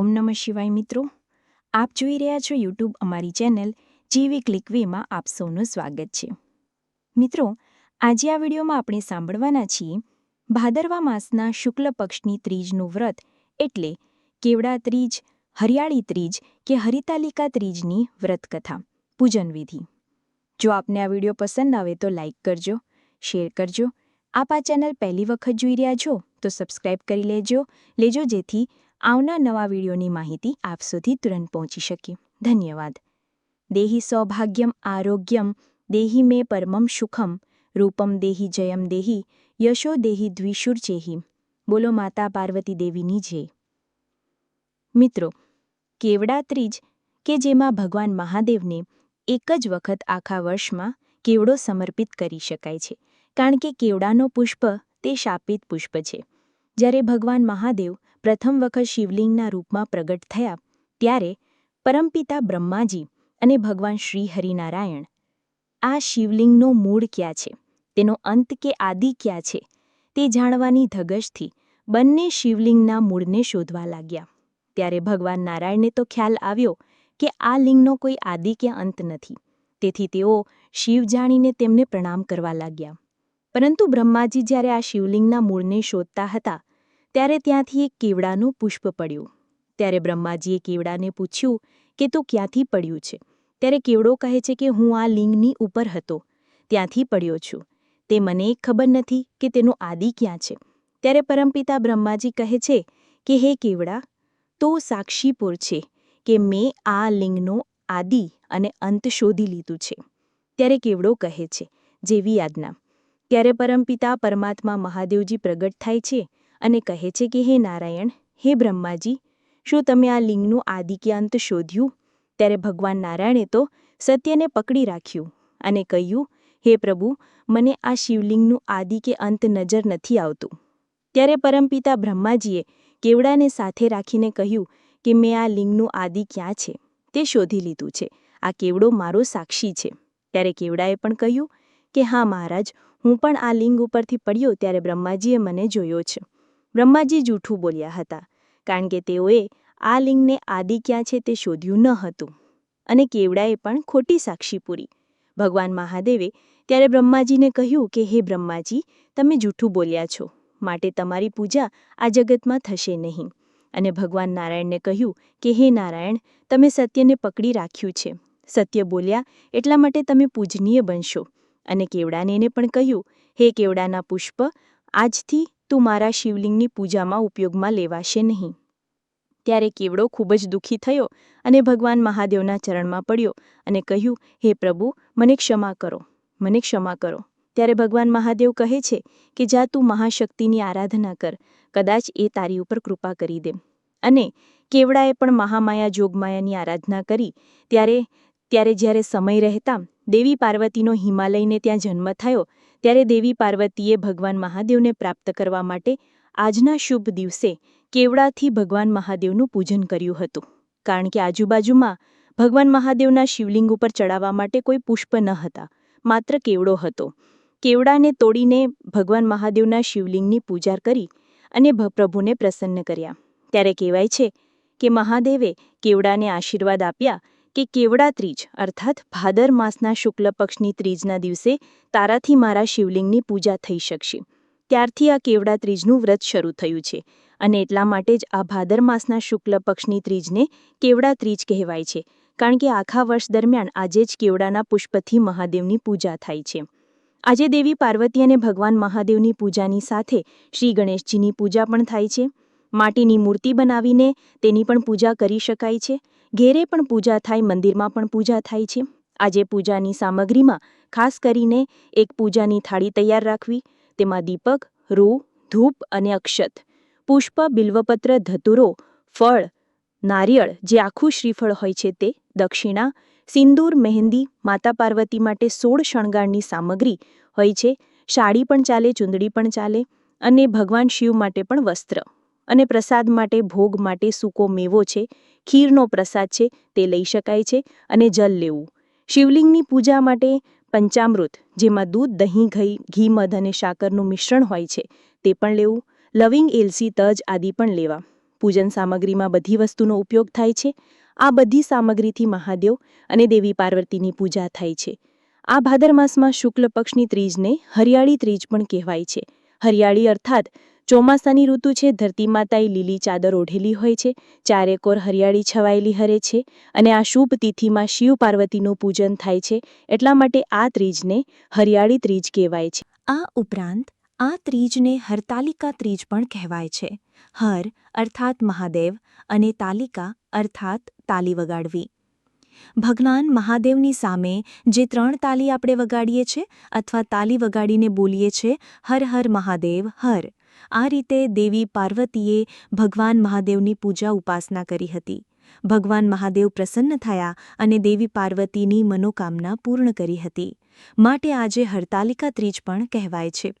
ઓમ નમઃ શિવાય મિત્રો. આપ જોઈ રહ્યા છો યુટ્યુબ અમારી ચેનલ જીવી ક્લિકવેમાં આપ સૌનું સ્વાગત છે. મિત્રો, આજે આ વિડીયોમાં આપણે સાંભળવાના છીએ, ભાદરવા માસના શુક્લ પક્ષની ત્રીજનું વ્રત એટલે કેવડા ત્રીજ, હરિયાળી ત્રીજ કે હરિતાલિકા ત્રીજની વ્રતકથા, પૂજન વિધિ. જો આપને આ વીડિયો પસંદ આવે તો લાઇક કરજો, શેર કરજો. આપ આ ચેનલ પહેલી વખત જોઈ રહ્યા છો તો સબસ્ક્રાઇબ કરી લેજો લેજો જેથી આવનાર નવા વિડીયોની માહિતી આપ સુધી તુરંત પહોંચી શકે. ધન્યવાદ. દેહી સૌભાગ્યમ આરોગ્યમ દેહી મે પરમમ સુખમ રૂપમ દેહી જયમ દેહી યશો દેહી દ્વિશુર ચેહી. બોલો માતા પાર્વતી દેવીની જય. મિત્રો, કેવડા ત્રીજ કે જેમાં ભગવાન મહાદેવને એક જ વખત આખા વર્ષમાં કેવડો સમર્પિત કરી શકાય છે? કારણ કે કેવડાનો પુષ્પ તે શાપિત પુષ્પ છે. જ્યારે ભગવાન મહાદેવ પ્રથમ વખત શિવલિંગના રૂપમાં પ્રગટ થયા ત્યારે પરમપિતા બ્રહ્માજી અને ભગવાન શ્રી હરિનારાયણ આ શિવલિંગનો મૂળ ક્યાં છે? તેનો અંત કે આદિ ક્યાં છે? તે જાણવાની ધગશથી બંને શિવલિંગના મૂળને શોધવા લાગ્યા. ત્યારે ભગવાન નારાયણને તો ખ્યાલ આવ્યો કે આ લિંગનો કોઈ આદિ કે અંત નથી. તેથી તેઓ શિવ જાણીને તેમને પ્રણામ કરવા લાગ્યા. પરંતુ બ્રહ્માજી જ્યારે આ શિવલિંગના મૂળને શોધતા હતા ત્યારે ત્યાંથી એક કેવડાનું પુષ્પ પડ્યું. ત્યારે બ્રહ્માજીએ કેવડાને પૂછ્યું કે તું ક્યાંથી પડ્યું છે? ત્યારે કેવડો કહે છે કે હું આ લિંગની ઉપર હતો. ત્યાંથી પડ્યો છું. તે મને ખબર નથી કે તેનું આદિ ક્યાં છે. ત્યારે પરમપિતા બ્રહ્માજી કહે છે કે, હે કેવડા, તો સાક્ષીપુર છે કે મેં આ લિંગનો આદિ અને અંત શોધી લીધું છે. ત્યારે કેવડો કહે છે, જેવી આજ્ઞા ત્યારે પરમપિતા પરમાત્મા મહાદેવજી પ્રગટ થાય છે અને કહે છે કે, હે નારાયણ, હે બ્રહ્માજી, શું તમે આ લિંગનું આદિ કે અંત શોધ્યું? ત્યારે ભગવાન નારાયણે તો સત્યને પકડી રાખ્યું અને કહ્યું, હે પ્રભુ, મને આ શિવલિંગનું આદિ કે અંત નજર નથી આવતું. ત્યારે પરમપિતા બ્રહ્માજીએ કેવડાને સાથે રાખીને કહ્યું કે, મેં આ લિંગનું આદિ ક્યાં છે? તે શોધી લીધું છે. આ કેવડો મારો સાક્ષી છે. ત્યારે કેવડાએ પણ કહ્યું કે, હા મહારાજ, હું પણ આ લિંગ ઉપરથી પડ્યો ત્યારે બ્રહ્માજીએ મને જોયો છે. બ્રહ્માજી જૂઠું બોલ્યા હતા, કારણ કે તેઓએ આ લિંગને આદિ ક્યાં છે તે શોધ્યું ન હતું. અને કેવડાએ પણ ખોટી સાક્ષી પૂરી. ભગવાન મહાદેવે ત્યારે બ્રહ્માજીને કહ્યું કે, હે બ્રહ્માજી, તમે જૂઠું બોલ્યા છો. માટે તમારી પૂજા આ જગતમાં થશે નહીં. અને ભગવાન નારાયણને કહ્યું કે, હે નારાયણ, તમે સત્યને પકડી રાખ્યું છે. સત્ય બોલ્યા એટલા માટે તમે પૂજનીય બનશો. અને કેવડાને પણ કહ્યું, હે કેવડાના પુષ્પ, આજથી તું મારા શિવલિંગની પૂજામાં ઉપયોગમાં લેવાશે નહીં. ત્યારે કેવડો ખૂબ જ દુઃખી થયો અને ભગવાન મહાદેવના ચરણમાં પડ્યો અને કહ્યું, હે પ્રભુ, મને ક્ષમા કરો, મને ક્ષમા કરો. ત્યારે ભગવાન મહાદેવ કહે છે કે, જા તું મહાશક્તિની આરાધના કર, કદાચ એ તારી ઉપર કૃપા કરી દે. અને કેવડાએ પણ મહામાયા જોગમાયાની આરાધના કરી. ત્યારે ત્યારે જ્યારે સમય રહેતા દેવી પાર્વતીનો હિમાલયને ત્યાં જન્મ થયો ત્યારે દેવી પાર્વતીએ ભગવાન મહાદેવને પ્રાપ્ત કરવા માટે આજના શુભ દિવસે કેવડાથી ભગવાન મહાદેવનું પૂજન કર્યું હતું. કારણ કે આજુબાજુમાં ભગવાન મહાદેવના શિવલિંગ ઉપર ચડાવવા માટે કોઈ પુષ્પ ન હતા, માત્ર કેવડો હતો. કેવડાને તોડીને ભગવાન મહાદેવના શિવલિંગની પૂજા કરી અને પ્રભુને પ્રસન્ન કર્યા. ત્યારે કહેવાય છે કે મહાદેવે કેવડાને આશીર્વાદ આપ્યા કે કેવડા ત્રીજ, અર્થાત ભાદર માસના શુક્લ પક્ષની ત્રીજના દિવસે તારાથી મારા શિવલિંગની પૂજા થઈ શકશે. ત્યારથી આ કેવડા ત્રીજનું વ્રત શરૂ થયું છે અને એટલા માટે જ આ ભાદર માસના શુક્લ પક્ષની ત્રીજને કેવડા ત્રીજ કહેવાય છે, કારણ કે આખા વર્ષ દરમિયાન આજે જ કેવડાના પુષ્પથી મહાદેવની પૂજા થાય છે. આજે દેવી પાર્વતી અને ભગવાન મહાદેવની પૂજાની સાથે શ્રી ગણેશજીની પૂજા પણ થાય છે. માટીની મૂર્તિ બનાવીને તેની પણ પૂજા કરી શકાય છે. ઘેરે પણ પૂજા થાય, મંદિરમાં પણ પૂજા થાય છે. આજે પૂજાની સામગ્રીમાં ખાસ કરીને એક પૂજાની થાળી તૈયાર રાખવી, તેમાં દીપક, રૂ, ધૂપ અને અક્ષત, પુષ્પ, બિલ્વપત્ર, ધતુરો, ફળ, નારિયેળ જે આખું શ્રીફળ હોય છે તે, દક્ષિણા, સિંદૂર, મહેંદી, માતા પાર્વતી માટે સોળ શણગારની સામગ્રી હોય છે. સાડી પણ ચાલે, ચૂંદડી પણ ચાલે અને ભગવાન શિવ માટે પણ વસ્ત્ર. અને પ્રસાદ માટે ભોગ માટે સૂકો મેવો છે, ખીરનો પ્રસાદ છે, તે લઈ શકાય છે અને જલ લેવું. શિવલિંગની પૂજા માટે પંચામૃત, જેમાં દૂધ, દહીં, ઘી ઘી, મધ અને સાકરનું મિશ્રણ હોય છે, તે પણ લેવું. લવિંગ, એલસી, તજ આદિ પણ લેવા. પૂજન સામગ્રીમાં બધી વસ્તુનો ઉપયોગ થાય છે. આ બધી સામગ્રીથી મહાદેવ અને દેવી પાર્વતીની પૂજા થાય છે. આ ભાદર માસમાં શુક્લ પક્ષની ત્રીજને હરિયાળી ત્રીજ પણ કહેવાય છે. હરિયાળી અર્થાત ચોમાસાની ઋતુ છે, ધરતી માતાએ લીલી ચાદર ઓઢેલી હોય છે ચારેકોર હરિયાળી છવાયેલી હરે છે અને આ શુભ તિથિમાં શિવ પાર્વતીનું પૂજન થાય છે, એટલા માટે આ ત્રીજને હરિયાળી ત્રીજ કહેવાય છે. આ ઉપરાંત, આ ત્રીજને હરતાલિકા ત્રીજ પણ કહેવાય છે. હર અર્થાત મહાદેવ અને તાલિકા અર્થાત તાલી વગાડવી. ભગવાન મહાદેવની સામે જે ત્રણ તાલી આપણે વગાડીએ છીએ અથવા તાલી વગાડીને બોલીએ છીએ, હર હર મહાદેવ હર. આ રીતે દેવી પાર્વતીએ ભગવાન મહાદેવની પૂજા ઉપાસના કરી હતી. ભગવાન મહાદેવ પ્રસન્ન થયા અને દેવી પાર્વતીની મનોકામના પૂર્ણ કરી હતી. માટે આજે હરતાલિકા ત્રીજ પણ કહેવાય છે.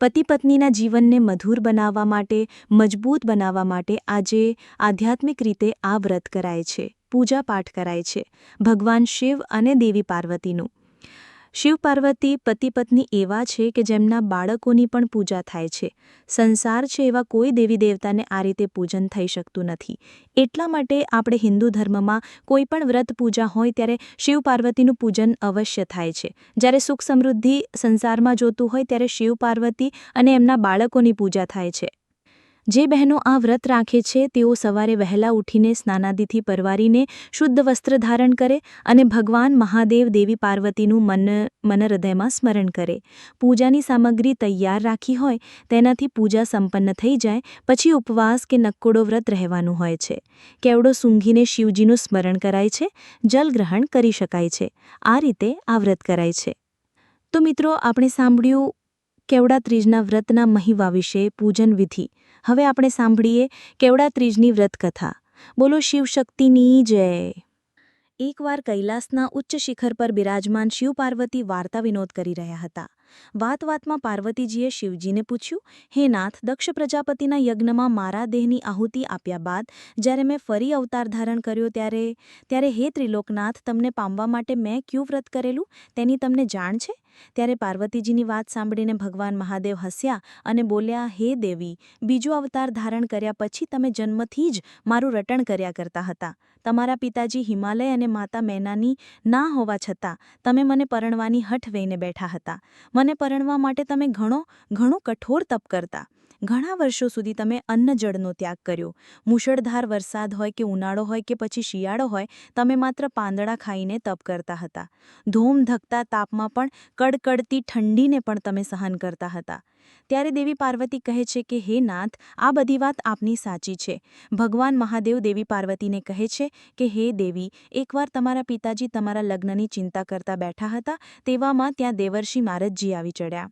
પતિ પત્નીના જીવનને મધુર બનાવવા માટે, મજબૂત બનાવવા માટે આજે આધ્યાત્મિક રીતે આ વ્રત કરાય છે. પૂજા પાઠ કરાય છે. ભગવાન શિવ અને દેવી પાર્વતીનું શિવ પાર્વતી પતિ પત્ની એવા છે કે જેમના બાળકોની પણ પૂજા થાય છે. સંસાર છે એવા કોઈ દેવી દેવતાને આ રીતે પૂજન થઈ શકતું નથી. એટલા માટે આપણે હિન્દુ ધર્મમાં કોઈ પણ વ્રત પૂજા હોય ત્યારે શિવ પાર્વતીનું પૂજન અવશ્ય થાય છે. જ્યારે સુખ સમૃદ્ધિ સંસારમાં જોતું હોય ત્યારે શિવ પાર્વતી અને એમના બાળકોની પૂજા થાય છે. જે બહેનો આ વ્રત રાખે છે, તેઓ સવારે વહેલા ઉઠીને સ્નાનાદિથી પરવારીને શુદ્ધ વસ્ત્ર ધારણ કરે અને ભગવાન મહાદેવ દેવી પાર્વતીનું મન, મનહૃદયમાં સ્મરણ કરે. પૂજાની સામગ્રી તૈયાર રાખી હોય, તેનાથી પૂજા સંપન્ન થઈ જાય, પછી ઉપવાસ કે નક્કોડો વ્રત રહેવાનું હોય છે. કેવડો સૂંઘીને શિવજીનું સ્મરણ કરાય છે જલગ્રહણ કરી શકાય છે. આ રીતે આ વ્રત કરાય છે. તો મિત્રો, આપણે સાંભળ્યું કેવડા ત્રીજના વ્રતના મહિવા વિશે, પૂજન વિધિ. હવે આપણે સાંભળીએ કેવડા ત્રીજની વ્રત કથા બોલો શિવશક્તિની જય. એકવાર કૈલાસના ઉચ્ચ શિખર પર બિરાજમાન શિવ પાર્વતી વાર્તા વિનોદ કરી રહ્યા હતા. વાત વાતમાં પાર્વતીજીએ શિવજીને પૂછ્યું, હે નાથ, દક્ષ પ્રજાપતિના યજ્ઞમાં મારા દેહની આહુતિ આપ્યા બાદ જ્યારે મેં ફરી અવતાર ધારણ કર્યો ત્યારે ત્યારે હે ત્રિલોકનાથ, તમને પામવા માટે મેં ક્યું વ્રત કરેલું? તેની તમને જાણ છે? ત્યારે પાર્વતીજીની વાત સાંભળીને ભગવાન મહાદેવ હસ્યા અને બોલ્યા, હે દેવી, બીજો અવતાર ધારણ કર્યા પછી તમે જન્મથી જ મારું રટણ કર્યા કરતા હતા. તમારા પિતાજી હિમાલય અને માતા મેનાની ના હોવા છતાં તમે મને પરણવાની હઠ વહીને બેઠા હતા. મને પરણવા માટે તમે ઘણો ઘણો કઠોર તપ કરતા. ઘણા વર્ષો સુધી તમે અન્ન જળનો ત્યાગ કર્યો. મુશળધાર વરસાદ હોય કે ઉનાળો હોય કે પછી શિયાળો હોય, તમે માત્ર પાંદડા ખાઈને તપ કરતા હતા. ધૂમ ધકતા તાપમાં પણ, કડકડતી ઠંડીને પણ તમે સહન કરતા હતા. ત્યારે દેવી પાર્વતી કહે છે કે, હે નાથ, આ બધી વાત આપની સાચી છે. ભગવાન મહાદેવ દેવી પાર્વતીને કહે છે કે, હે દેવી, એકવાર તમારા પિતાજી તમારા લગ્નની ચિંતા કરતા બેઠા હતા, તેવામાં ત્યાં દેવર્ષિ નારદજી આવી ચડ્યા.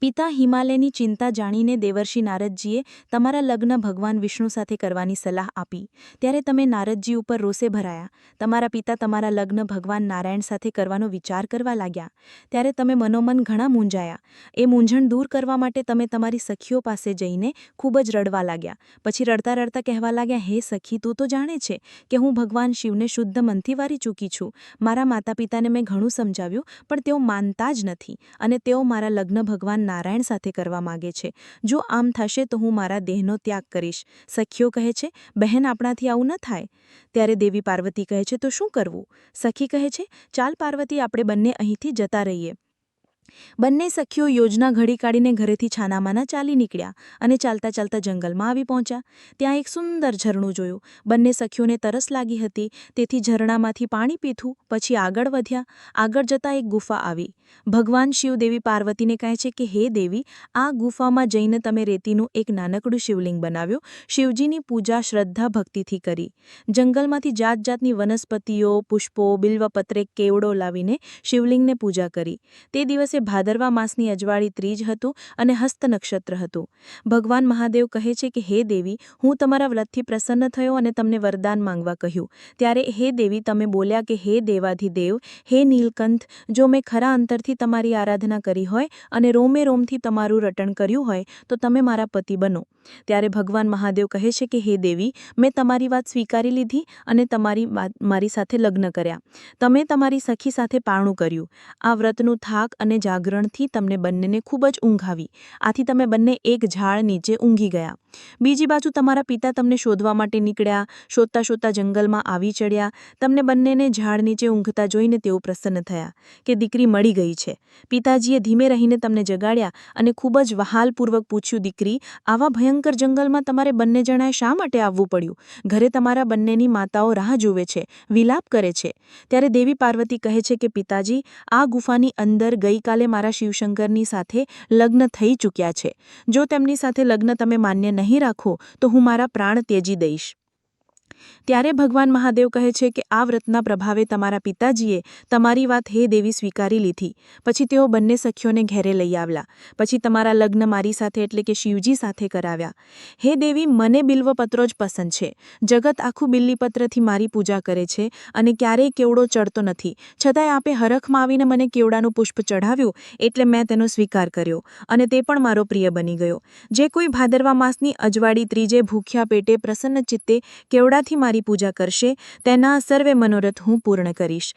પિતા હિમાલયની ચિંતા જાણીને દેવર્ષિ નારદજીએ તમારા લગ્ન ભગવાન વિષ્ણુ સાથે કરવાની સલાહ આપી. ત્યારે તમે નારદજી ઉપર રોષે ભરાયા. તમારા પિતા તમારા લગ્ન ભગવાન નારાયણ સાથે કરવાનો વિચાર કરવા લાગ્યા. ત્યારે તમે મનોમન ઘણા મૂંઝાયા. એ મૂંઝણ દૂર કરવા માટે તમે તમારી સખીઓ પાસે જઈને ખૂબ જ રડવા લાગ્યા. પછી રડતા રડતા કહેવા લાગ્યા, હે સખી, તું તો જાણે છે કે હું ભગવાન શિવને શુદ્ધ મનથી વારી ચૂકી છું. મારા માતા પિતાને મેં ઘણું સમજાવ્યું, પણ તેઓ માનતા જ નથી અને તેઓ મારા લગ્ન ભગવાન ભગવાન નારાયણ સાથે કરવા માગે છે. જો આમ થશે તો હું મારા દેહનો ત્યાગ કરીશ. સખીઓ કહે છે, બહેન આપણાથી આવું ન થાય. ત્યારે દેવી પાર્વતી કહે છે, તો શું કરવું? સખી કહે છે, ચાલ પાર્વતી, આપણે બંને અહીંથી જતા રહીએ. બંને સખીઓ યોજના ઘડી કાઢીને ઘરેથી છાનામાના ચાલી નીકળ્યા અને ચાલતા ચાલતા જંગલમાં આવી પહોંચ્યા. ત્યાં એક સુંદર ઝરણું જોયું. બંને સખીઓને તરસ લાગી હતી, તેથી ઝરણામાંથી પાણી પીથું પછી આગળ વધ્યા. આગળ જતાં એક ગુફા આવી. ભગવાન શિવદેવી પાર્વતીને કહે છે કે, હે દેવી, આ ગુફામાં જઈને તમે રેતીનું એક નાનકડું શિવલિંગ બનાવ્યું. શિવજીની પૂજા શ્રદ્ધા ભક્તિથી કરી. જંગલમાંથી જાત જાતની વનસ્પતિઓ, પુષ્પો, બિલ્વપત્રે, કેવડો લાવીને શિવલિંગને પૂજા કરી. તે દિવસે ભાદરવા માસની અજવાળી ત્રીજ હતું અને હસ્ત નક્ષત્ર હતું. ભગવાન મહાદેવ કહે છે કે, હે દેવી, હું તમારા વ્રતથી પ્રસન્ન થયો અને તમને વરદાન માંગવા કહ્યું. ત્યારે હે દેવી, તમે બોલ્યા કે, હે દેવાધિદેવ, હે નીલકંઠ, જો મેં ખરા અંતરથી તમારી આરાધના કરી હોય અને રોમે રોમથી તમારું રટણ કર્યું હોય, તો તમે મારા પતિ બનો. ત્યારે ભગવાન મહાદેવ કહે છે કે, હે દેવી, મેં તમારી વાત સ્વીકારી લીધી અને તમારી મારી સાથે લગ્ન કર્યા. તમે તમારી સખી સાથે પારણું કર્યું. આ વ્રતનું થાક અને જાગરણથી તમને બંનેને ખૂબ જ ઊંઘ આવી. આથી તમે બંને એક ઝાડ નીચે ઊંઘી ગયા. બીજી બાજુ તમારા પિતા તમને શોધવા માટે નીકળ્યા શોધતા શોધતા જંગલમાં આવી ચડ્યા, તમને બંનેને ઝાડ નીચે ઊંઘતા જોઈને તેઓ પ્રસન્ન થયા કે દીકરી મળી ગઈ છે. પિતાજીએ ધીમે રહીને તમને જગાડ્યા અને ખૂબ જ વહાલપૂર્વક પૂછ્યું, દીકરી, આવા ભયંકર જંગલમાં તમારે બંને જણાએ શા માટે આવવું પડ્યું? ઘરે તમારા બંનેની માતાઓ રાહ જુએ છે, વિલાપ કરે છે. ત્યારે દેવી પાર્વતી કહે છે કે, પિતાજી, આ ગુફાની અંદર ગઈકાલે મારા શિવશંકરની સાથે લગ્ન થઈ ચૂક્યા છે. જો તેમની સાથે લગ્ન તમે માન્ય નહીં રાખો તો હું મારા પ્રાણ ત્યજી દઈશ. ત્યારે ભગવાન મહાદેવ કહે છે કે આ વ્રતના પ્રભાવે તમારા પિતાજીએ તમારી વાત હે દેવી સ્વીકારી લીધી. પછી તેઓ બંને સખીઓને ઘેરે લઈ આવ્યા. પછી તમારા લગ્ન મારી સાથે એટલે કે શિવજી સાથે કરાવ્યા. હે દેવી, મને બિલ્વપત્રો જ પસંદ છે. જગત આખું બિલ્લીપત્રથી મારી પૂજા કરે છે અને ક્યારેય કેવડો ચડતો નથી. છતાંય આપે હરખમાં આવીને મને કેવડાનું પુષ્પ ચઢાવ્યું એટલે મેં તેનો સ્વીકાર કર્યો અને તે પણ મારો પ્રિય બની ગયો. જે કોઈ ભાદરવા માસની અજવાળી ત્રીજે ભૂખ્યા પેટે પ્રસન્ન ચિત્તે કેવડાથી મારી પૂજા કરશે, તેના સર્વે મનોરથ હું પૂર્ણ કરીશ.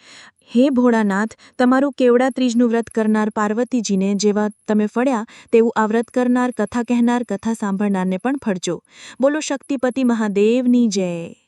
હે ભોળાનાથ, તમારું કેવડા ત્રીજનું વ્રત કરનાર પાર્વતીજીને જેવા તમે ફળ્યા, તેવું આ વ્રત કરનાર, કથા કહેનાર, કથા સાંભળનારને પણ ફળજો. બોલો શક્તિપતિ મહાદેવની જય.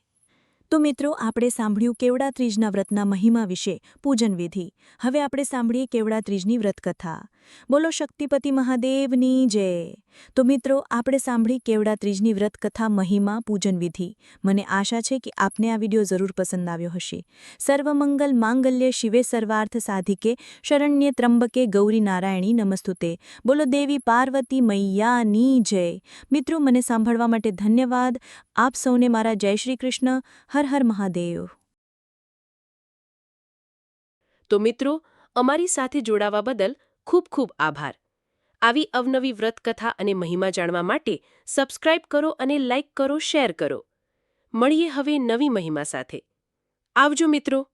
તો મિત્રો, આપણે સાંભળ્યું કેવડા ત્રીજના વ્રતના મહિમા વિશે પૂજન વિધિ હવે આપણે સાંભળીએ કેવડા ત્રીજની વ્રતકથા. બોલો, શક્તિપતિ મહાદેવની જય. તો મિત્રો, આપણે સાંભળી કેવડા ત્રીજની વ્રતકથા મહિમા પૂજન વિધિ મને આશા છે કે આપને આ વીડિયો જરૂર પસંદ આવ્યો હશે. સર્વમંગલ માંગલ્ય શિવે સર્વાર્થ સાધિકે શરણ્ય ત્રંબકે ગૌરી નારાયણી નમસ્તુતે. બોલો, દેવી પાર્વતી મૈયાની જય. મિત્રો, મને સાંભળવા માટે ધન્યવાદ. આપ સૌને મારા જય શ્રી કૃષ્ણ. હર હર મહાદેવ. તો મિત્રો, અમારી સાથે જોડાવા બદલ ખૂબ ખૂબ આભાર. આવી અવનવી વ્રતકથા અને મહિમા જાણવા માટે સબસ્ક્રાઇબ કરો અને લાઇક કરો, શેર કરો. મળીએ હવે નવી મહિમા સાથે. આવજો મિત્રો.